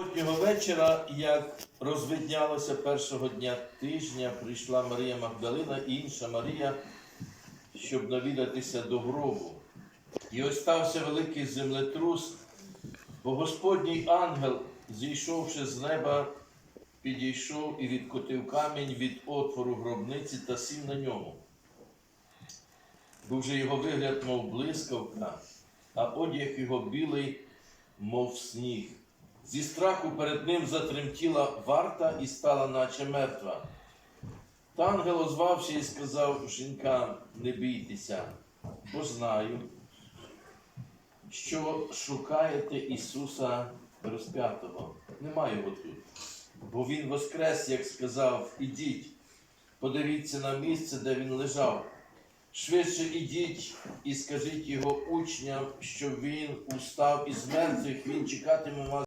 Сьогоднішнього вечора, як розвиднялося першого дня тижня, прийшла Марія Магдалина і інша Марія, щоб навідатися до гробу. І ось стався великий землетрус, бо Господній ангел, зійшовши з неба, підійшов і відкотив камінь від отвору гробниці та сів на ньому. Був же його вигляд, мов блискавка, а одяг його білий, мов сніг. Зі страху перед ним затремтіла варта і стала, наче мертва. Та ангел озвався і сказав жінкам, не бійтеся, бо знаю, що шукаєте Ісуса розп'ятого. Немає його тут. Бо Він воскрес, як сказав, ідіть, подивіться на місце, де він лежав. Швидше ідіть і скажіть його учням, що він устав із мертвих, він чекатиме вас.